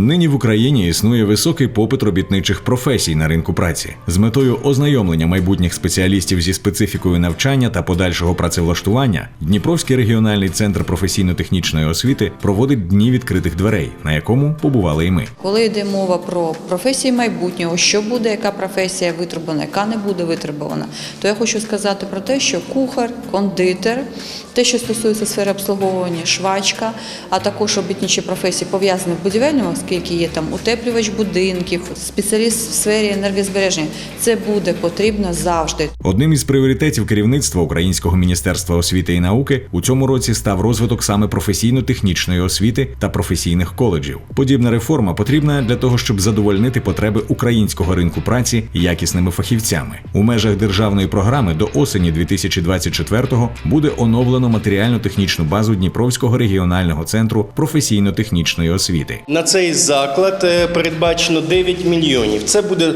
Нині в Україні існує високий попит робітничих професій на ринку праці з метою ознайомлення майбутніх спеціалістів зі специфікою навчання та подальшого працевлаштування. Дніпровський регіональний центр професійно-технічної освіти проводить дні відкритих дверей, на якому побували і ми. Коли йде мова про професії майбутнього, що буде, яка професія витребувана, яка не буде витребувана, то я хочу сказати про те, що кухар, кондитер, те, що стосується сфери обслуговування, швачка, а також робітничі професії пов'язані в будівельному, оскільки є там утеплювач будинків, спеціаліст в сфері енергозбереження, це буде потрібно завжди. Одним із пріоритетів керівництва Українського міністерства освіти і науки у цьому році став розвиток саме професійно-технічної освіти та професійних коледжів. Подібна реформа потрібна для того, щоб задовольнити потреби українського ринку праці якісними фахівцями. У межах державної програми до осені 2024-го буде оновлено матеріально-технічну базу Дніпровського регіонального центру професійно-технічної освіти. На цей заклад е, передбачено 9 мільйонів. Це буде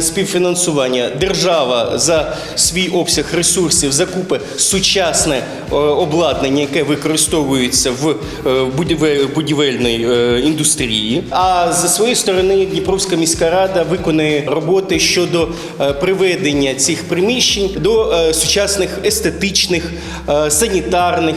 співфінансування. Держава за свій обсяг ресурсів закупи сучасне е, обладнання, яке використовується в е, будівельній індустрії. А за своєї сторони Дніпровська міська рада виконує роботи щодо приведення цих приміщень до сучасних естетичних, санітарних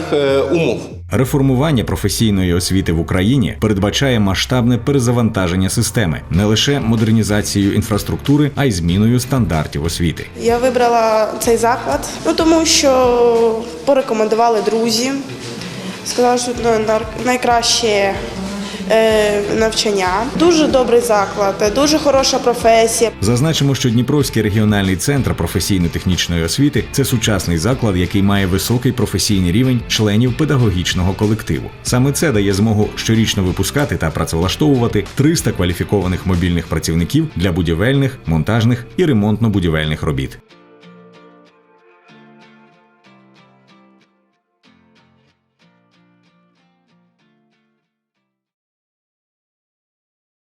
умов. Реформування професійної освіти в Україні передбачає масштабне перезавантаження системи, не лише модернізацією інфраструктури, а й зміною стандартів освіти. Я вибрала цей заклад, ну тому що порекомендували друзі. Сказали, що ну, найкраще навчання. Дуже добрий заклад, дуже хороша професія. Зазначимо, що Дніпровський регіональний центр професійно-технічної освіти це сучасний заклад, який має високий професійний рівень членів педагогічного колективу. Саме це дає змогу щорічно випускати та працевлаштовувати 300 кваліфікованих мобільних працівників для будівельних, монтажних і ремонтно-будівельних робіт.